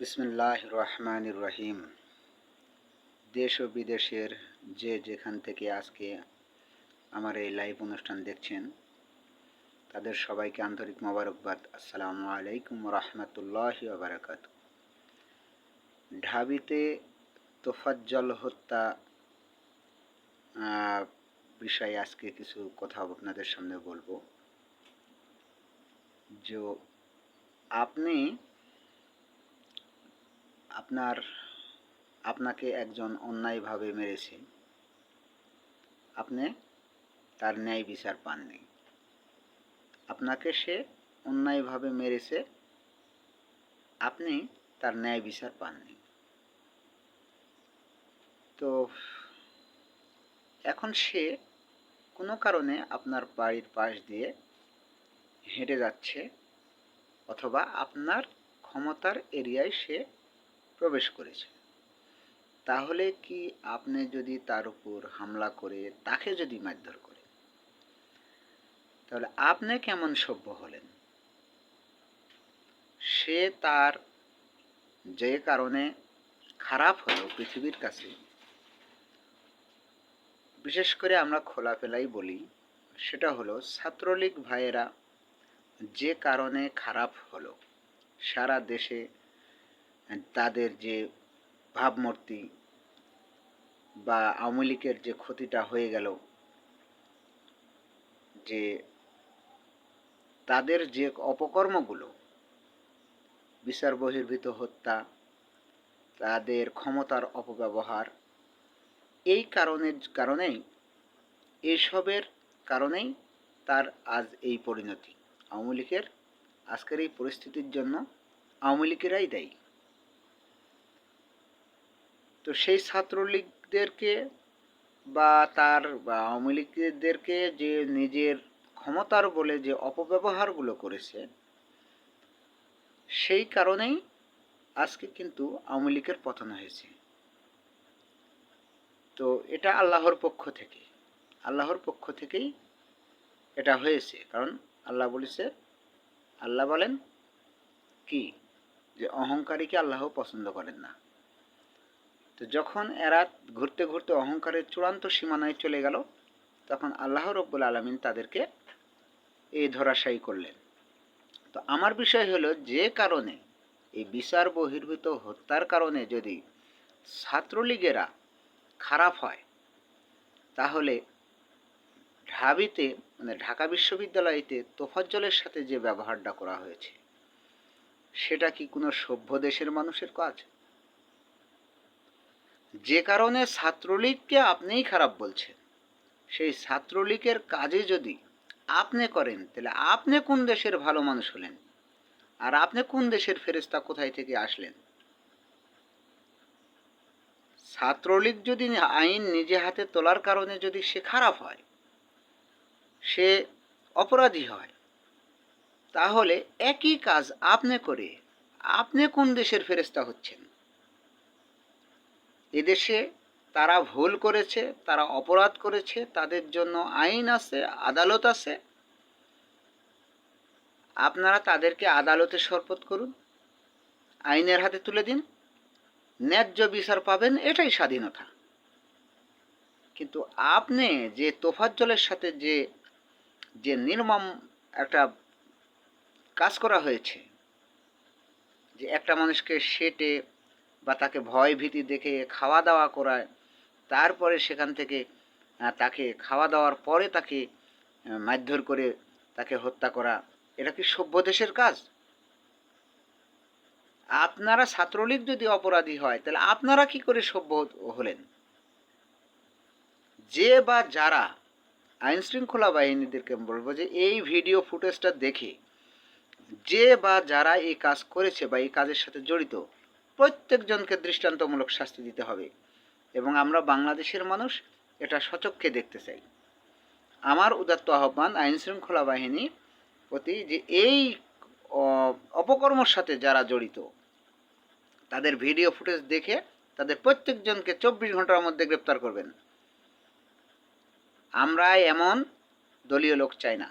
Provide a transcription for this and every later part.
বিসমিল্লাহ রহমান রহিম দেশ ও বিদেশের যে যেখান থেকে আজকে আমার এই লাইভ অনুষ্ঠান দেখছেন, তাদের সবাইকে আন্তরিক মোবারকবাদ। আসসালামু আলাইকুম রহমতুল্লাহ বারাকাত ঢাবিতে তোফাজ্জল হত্যা বিষয়ে আজকে কিছু কথা আপনাদের সামনে বলব। যে আপনি আপনার, আপনাকে একজন অন্যায়ভাবে মেরেছে। আপনি তার ন্যায় বিচার পাননি। আপনাকে সে অন্যায়ভাবে মেরেছে, আপনি তার ন্যায় বিচার পাননি। তো, এখন সে কোনো কারণে আপনার বাড়ির পাশ দিয়ে হেঁটে যাচ্ছে, অথবা আপনার ক্ষমতার এরিয়ায় সে প্রবেশ করেছে। তাহলে কি আপনি যদি তার উপর হামলা করে তাকে যদি মারধর করে তাহলে আপনি কেমন সভ্য হলেন? সে তার যে কারণে খারাপ হলো পৃথিবীর কাছে, বিশেষ করে আমরা খোলাফেলাই বলি, সেটা হলো ছাত্রলীগ ভাইয়েরা যে কারণে খারাপ হলো, সারা দেশে তাদের যে ভাবমূর্তি বা আওয়ামী লীগের যে ক্ষতিটা হয়ে গেল, যে তাদের যে অপকর্মগুলো, বিচার বহির্ভূত হত্যা, তাদের ক্ষমতার অপব্যবহার, এই কারণের কারণেই, এসবের কারণেই তার আজ এই পরিণতি। আওয়ামী লীগের আজকের এই পরিস্থিতির জন্য আওয়ামী লীগেরাই দায়ী। তো সেই ছাত্রলীগদেরকে বা তার, বা আওয়ামী লীগদেরকে যে নিজের ক্ষমতার বলে যে অপব্যবহারগুলো করেছে, সেই কারণেই আজকে কিন্তু আওয়ামী লীগের পতন হয়েছে। তো এটা আল্লাহর পক্ষ থেকে, আল্লাহর পক্ষ থেকেই এটা হয়েছে। কারণ আল্লাহ বলেছে, আল্লাহ বলেন কি? যে অহংকারীকে আল্লাহ পছন্দ করেন না। তো যখন এরা ঘুরতে ঘুরতে অহংকারের চূড়ান্ত সীমানায় চলে গেল, তখন আল্লাহ রব্বুল আলমিন তাদেরকে এই ধরাশায়ী করলেন। তো আমার বিষয় হলো যে কারণে, এই বিচার বহির্ভূত হত্যার কারণে যদি ছাত্রলীগেরা খারাপ হয়, তাহলে ঢাবিতে মানে ঢাকা বিশ্ববিদ্যালয়তে তোফাজ্জলের সাথে যে ব্যবহারটা করা হয়েছে, সেটা কি কোনো সভ্য দেশের মানুষের কাজ? যে কারণে ছাত্রলীগকে আপনিই খারাপ বলছেন। সেই ছাত্রলীগের কাজে যদি আপনি করেন, তাহলে আপনি কোন দেশের ভালো মানুষ হলেন? আর আপনি কোন দেশের ফেরেস্তা কোথায় থেকে আসলেন? ছাত্রলীগ যদি আইন নিজে হাতে তোলার কারণে যদি সে খারাপ হয়, সে অপরাধী হয়, তাহলে একই কাজ আপনি করে আপনি কোন দেশের ফেরেস্তা হচ্ছেন? এদেশে তারা ভুল করেছে, তারা অপরাধ করেছে, তাদের জন্য আইন আছে, আদালত আছে। আপনারা তাদেরকে আদালতে শরপথ করুন, আইনের হাতে তুলে দিন, ন্যায্য বিচার পাবেন, এটাই স্বাধীনতা। কিন্তু আপনি যে তোফাজ্জলের সাথে যে যে নির্মম একটা কাজ করা হয়েছে, যে একটা মানুষকে সেটে বা তাকে ভয় ভীতি দেখে খাওয়া দাওয়া করায়, তারপরে সেখান থেকে তাকে খাওয়া দাওয়ার পরে তাকে মারধর করে তাকে হত্যা করা, এটা কি সভ্য দেশের কাজ? আপনারা ছাত্রলীগ যদি অপরাধী হয়, তাহলে আপনারা কি করে সভ্য হলেন? যে বা যারা আইন শৃঙ্খলা বাহিনীদেরকে বলব যে, এই ভিডিও ফুটেজটা দেখে, যে বা যারা এই কাজ করেছে বা এই কাজের সাথে জড়িত প্রত্যেকজনকে দৃষ্টান্তমূলক শাস্তি দিতে হবে। এবং আমরা বাংলাদেশের মানুষ এটা সচক্ষে দেখতে চাই। আমার উদাত্ত আহ্বান আইন শৃঙ্খলা বাহিনী প্রতি যে এই অপকর্মর সাথে যারা জড়িত, তাদের ভিডিও ফুটেজ দেখে তাদের প্রত্যেকজনকে চব্বিশ ঘণ্টার মধ্যে গ্রেপ্তার করবেন। আমরা এমন দলীয় লোক চাই না।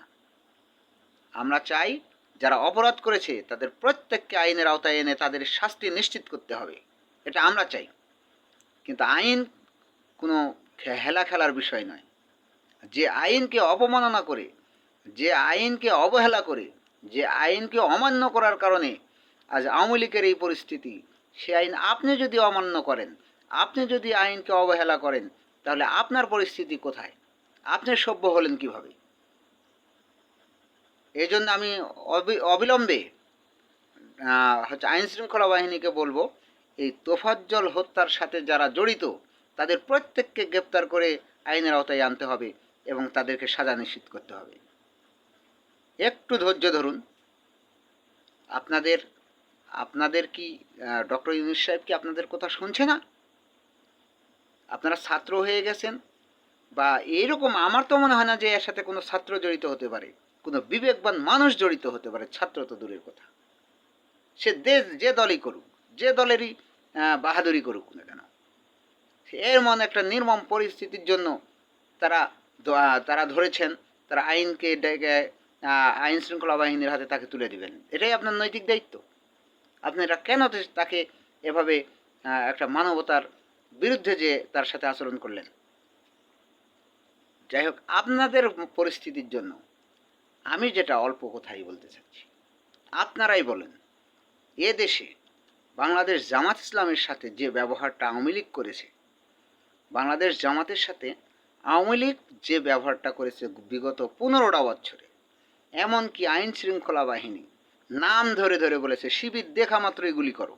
আমরা চাই যারা অপরাধ করেছে, তাদের প্রত্যেককে আইনের আওতায় এনে তাদের শাস্তি নিশ্চিত করতে হবে। এটা আমরা চাই। কিন্তু আইন কোনো হেলা খেলার বিষয় নয়। যে আইনকে অপমাননা করে, যে আইনকে অবহেলা করে, যে আইনকে অমান্য করার কারণে আজ আওয়ামী লীগের এই পরিস্থিতি, সে আইন আপনি যদি অমান্য করেন, আপনি যদি আইনকে অবহেলা করেন, তাহলে আপনার পরিস্থিতি কোথায়? আপনি সভ্য হলেন কীভাবে? এই জন্য আমি অবি- অবিলম্বে হচ্ছে আইন শৃঙ্খলা বাহিনীকে বলব, এই তোফাজ্জল হত্যার সাথে যারা জড়িত, তাদের প্রত্যেককে গ্রেপ্তার করে আইনের আওতায় আনতে হবে এবং তাদেরকে সাজা নিশ্চিত করতে হবে। একটু ধৈর্য ধরুন। আপনাদের আপনাদের কি ডক্টর ইউনুস সাহেব কি আপনাদের কথা শুনছে না? আপনারা ছাত্র হয়ে গেছেন বা এইরকম, আমার তো মনে হয় না যে এর সাথে কোনো ছাত্র জড়িত হতে পারে। কোনো বিবেকবান মানুষ জড়িত হতে পারে, ছাত্র তো দূরের কথা। সে দেশ যে দলই করুক, যে দলেরই বাহাদুরি করুক না কেন এর মনে একটা নির্মম পরিস্থিতির জন্য তারা তারা ধরেছেন, তারা আইনকে ডেকে আইন শৃঙ্খলা বাহিনীর হাতে তাকে তুলে দিবেন। এটাই আপনার নৈতিক দায়িত্ব। আপনারা কেন তাকে এভাবে একটা মানবতার বিরুদ্ধে যে তার সাথে আচরণ করলেন? যাই হোক, আপনাদের পরিস্থিতির জন্য আমি যেটা অল্প কথাই বলতে চাচ্ছি, আপনারাই বলেন, এ দেশে বাংলাদেশ জামাত ইসলামের সাথে যে ব্যবহারটা আওয়ামী লীগ করেছে, বাংলাদেশ জামাতের সাথে আওয়ামী লীগ যে ব্যবহারটা করেছে বিগত পনেরোটা বছরে, এমনকি আইন শৃঙ্খলা বাহিনী নাম ধরে ধরে বলেছে, শিবির দেখা মাত্রই গুলি করো।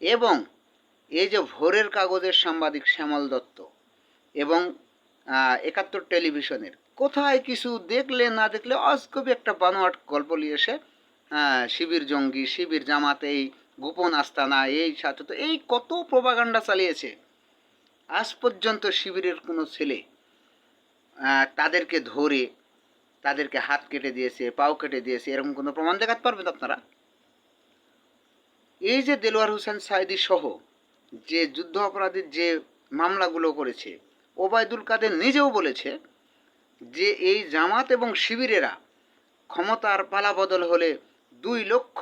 এবং এই যে ভোরের কাগজের সাংবাদিক শ্যামল দত্ত এবং একাত্তর টেলিভিশনের কোথায় কিছু দেখলে না দেখলে অস্কবি একটা বানোয়াট গল্প নিয়ে এসে শিবির জঙ্গি, শিবির জামাত, এই গোপন আস্তানা, এই সাথে তো এই কত প্রপাগান্ডা চালিয়েছে। আজ পর্যন্ত শিবিরের কোনো ছেলে তাদেরকে ধরে, তাদেরকে হাত কেটে দিয়েছে, পাও কেটে দিয়েছে, এরকম কোনো প্রমাণ দেখাতে পারবেন আপনারা? এই যে দেলোয়ার হোসেন সাইদি সহ যে যুদ্ধ অপরাধীর যে মামলাগুলো করেছে, ওবায়দুল কাদের নিজেও বলেছে যে এই জামাত এবং শিবিরেরা ক্ষমতার পালাবদল হলে দুই লক্ষ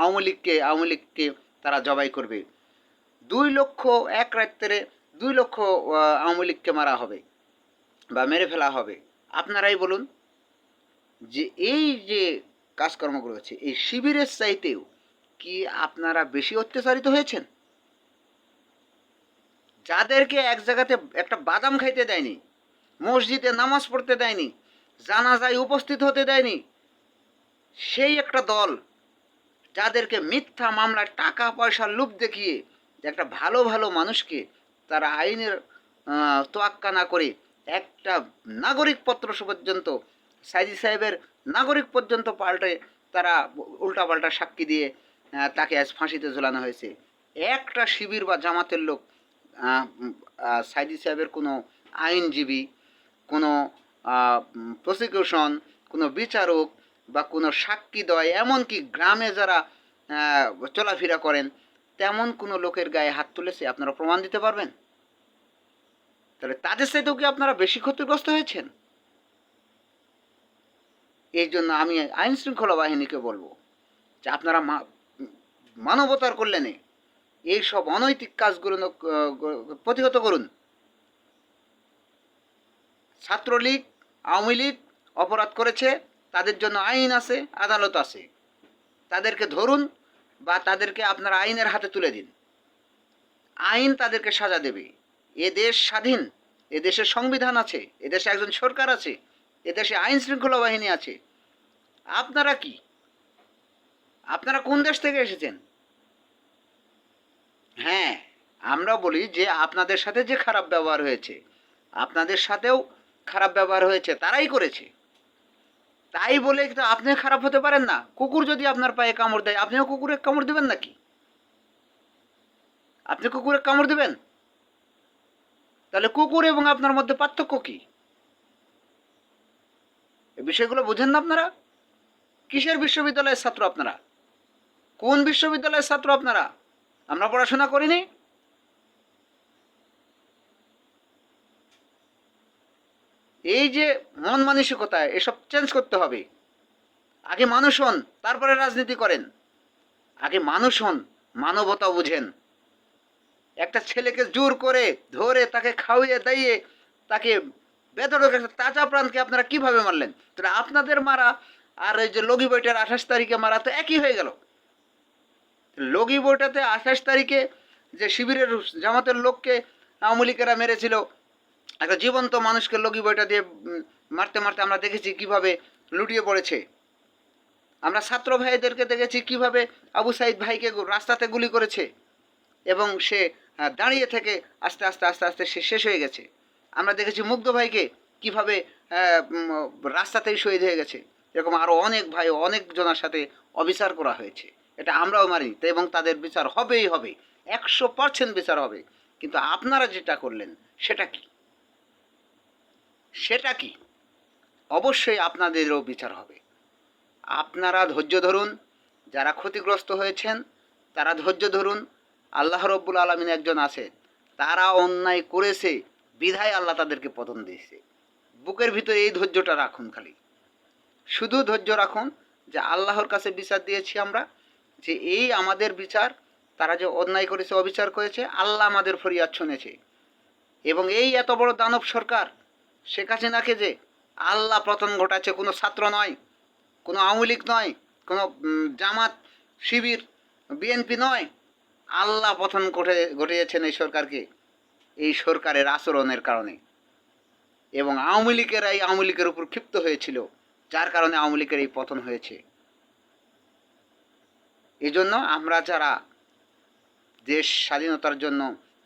আওয়ামী লীগকে আওয়ামী লীগকে তারা জবাই করবে। দুই লক্ষ এক রাত্রে দুই লক্ষ আওয়ামী লীগকে মারা হবে বা মেরে ফেলা হবে। আপনারাই বলুন যে এই যে কাজকর্মগুলো হচ্ছে, এই শিবিরের চাইতেও কি আপনারা বেশি অত্যাচারিত হয়েছেন? যাদেরকে এক জায়গাতে একটা বাদাম খাইতে দেয়নি, মসজিদে নামাজ পড়তে দেয়নি, জানাজায় উপস্থিত হতে দেয়নি, সেই একটা দল যাদেরকে মিথ্যা মামলায় টাকা পয়সার লোভ দেখিয়ে একটা ভালো ভালো মানুষকে তারা আইনের তোয়াক্কা না করে একটা নাগরিক পত্র পর্যন্ত, সাইদি সাহেবের নাগরিক পর্যন্ত পাল্টে তারা উল্টাপাল্টা সাক্ষী দিয়ে তাকে আজ ফাঁসিতে ঝোলানো হয়েছে। একটা শিবির বা জামাতের লোক সাইদি সাহেবের কোনো আইনজীবী, কোনো প্রসিকিউশন, কোনো বিচারক বা কোনো সাক্ষী দয় এমনকি গ্রামে যারা চলাফেরা করেন, তেমন কোনো লোকের গায়ে হাত তুলেছে আপনারা প্রমাণ দিতে পারবেন? তাহলে তাদের সাথেও কি আপনারা বেশি ক্ষতিগ্রস্ত হয়েছেন? এই জন্য আমি আইন শৃঙ্খলা বাহিনীকে বলব যে আপনারা মানবতার কল্যাণে এই সব অনৈতিক কাজগুলো প্রতিহত করুন। ছাত্রলীগ, আওয়ামী লীগ অপরাধ করেছে, তাদের জন্য আইন আছে, আদালত আছে। তাদেরকে ধরুন বা তাদেরকে আপনার আইনের হাতে তুলে দিন। আইন তাদেরকে সাজা দেবে। এ দেশ স্বাধীন, এ দেশের সংবিধান আছে, এ দেশে একজন সরকার আছে, এ দেশে আইন শৃঙ্খলা বাহিনী আছে। আপনারা কি? আপনারা কোন দেশ থেকে এসেছেন? হ্যাঁ আমরা বলি যে আপনাদের সাথে যে খারাপ ব্যবহার হয়েছে, আপনাদের সাথেও খারাপ ব্যবহার হয়েছে, তারাই করেছে। তাই বলে তো আপনি খারাপ হতে পারেন না। কুকুর যদি আপনার পায়ে কামড় দেয়, আপনিও কুকুরে কামড় দেবেন নাকি? আপনি কুকুরে কামড় দেবেন? তাহলে কুকুর এবং আপনার মধ্যে পার্থক্য কি? বিষয়গুলো বুঝেন না আপনারা? কিসের বিশ্ববিদ্যালয়ের ছাত্র আপনারা? কোন বিশ্ববিদ্যালয়ের ছাত্র আপনারা? আমরা পড়াশোনা করিনি। এই যে মন মানসিকতা, এসব চেঞ্জ করতে হবে। আগে মানুষ হন, তারপরে রাজনীতি করেন। আগে মানুষ হন মানবতা বুঝেন। একটা ছেলেকে জোর করে ধরে তাকে খাওয়িয়ে দাইয়ে তাকে একটা তাজা প্রাণকে আপনারা কীভাবে মারলেন? তাহলে আপনাদের মারা আর এই যে লগি বইটার আঠাশ তারিখে মারা তো একই হয়ে গেল। লগি বইটাতে আঠাশ তারিখে যে শিবিরের জামাতের লোককে আওয়ামী লীগেরা মেরেছিল, একটা জীবন্ত মানুষকে লগি বইটা দিয়ে মারতে মারতে আমরা দেখেছি কীভাবে লুটিয়ে পড়েছে। আমরা ছাত্র ভাইদেরকে দেখেছি কীভাবে আবু সাইদ ভাইকে রাস্তাতে গুলি করেছে এবং সে দাঁড়িয়ে থেকে আস্তে আস্তে আস্তে আস্তে সে শেষ হয়ে গেছে। আমরা দেখেছি মুগ্ধ ভাইকে কীভাবে রাস্তাতেই শহীদ হয়ে গেছে। এরকম আরও অনেক ভাই, অনেক জনের সাথে অবিচার করা হয়েছে। এটা আমরাও মানি এবং তাদের বিচার হবেই হবে, একশো পার্সেন্ট বিচার হবে। কিন্তু আপনারা যেটা করলেন, সেটা কি? সেটা কি? অবশ্যই আপনাদেরও বিচার হবে। আপনারা ধৈর্য ধরুন, যারা ক্ষতিগ্রস্ত হয়েছেন, তারা ধৈর্য ধরুন, আল্লাহ রব্বুল আলমিন একজন আছে তারা অন্যায় করেছে, বিধায় আল্লাহ তাদেরকে পতন দিয়েছে। বুকের ভিতরে এই ধৈর্যটা রাখুন খালি। শুধু ধৈর্য রাখুন যে আল্লাহর কাছে বিচার দিয়েছি আমরা যে এই আমাদের বিচার, তারা যে অন্যায় করেছে, অবিচার করেছে, আল্লাহ আমাদের ফরিয়াদ শুনেছে। এবং এই এত বড় দানব সরকার, শেখ হাসিনাকে যে আল্লাহ পতন ঘটাচ্ছে, কোনো ছাত্র নয়, কোনো আওয়ামী লীগ নয়, কোনো জামাত, শিবির, বিএনপি নয়, আল্লাহ পতন ঘটে, ঘটিয়েছেন এই সরকারকে, এই সরকারের আচরণের কারণে। এবং আওয়ামী লীগের এই আওয়ামী লীগের উপর ক্ষিপ্ত হয়েছিল, যার কারণে আওয়ামী লীগের এই পতন হয়েছে। এজন্য আমরা যারা দেশ স্বাধীনতার জন্য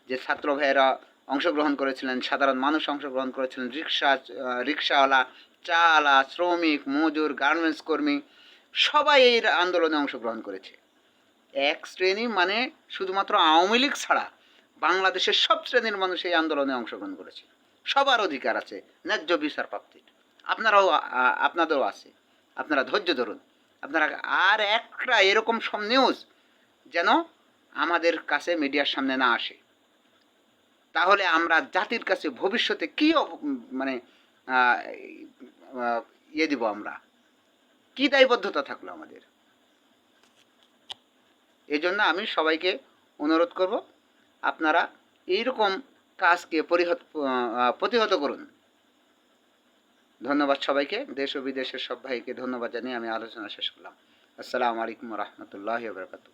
যে ছাত্র ভাইয়েরা অংশগ্রহণ করেছিলেন, সাধারণ মানুষ অংশগ্রহণ করেছিলেন, রিক্সা রিক্সাওয়ালা চাওয়ালা শ্রমিক, মজুর, গার্মেন্টস কর্মী, সবাই এই আন্দোলনে অংশগ্রহণ করেছে। এক শ্রেণি মানে শুধুমাত্র আওয়ামী লীগ ছাড়া বাংলাদেশের সব শ্রেণির মানুষ এই আন্দোলনে অংশগ্রহণ করেছে। সবার অধিকার আছে, ন্যায্য বিচার প্রাপ্তির। আপনারাও আপনাদেরও আছে। আপনারা ধৈর্য ধরুন। আপনারা আর একটা এরকম সব নিউজ যেন আমাদের কাছে মিডিয়ার সামনে না আসে। তাহলে আমরা জাতির কাছে ভবিষ্যতে কী মানে ইয়ে দিব আমরা? কি দায়বদ্ধতা থাকল আমাদের? এই জন্য আমি সবাইকে অনুরোধ করব, আপনারা এইরকম কাজকে পরিহত প্রতিহত করুন। ধন্যবাদ সবাইকে। দেশ ও বিদেশের সব ভাইকে ধন্যবাদ জানিয়ে আমি আলোচনা শেষ করলাম। আসসালামু আলাইকুম রহমতুল্লাহ বরকাতু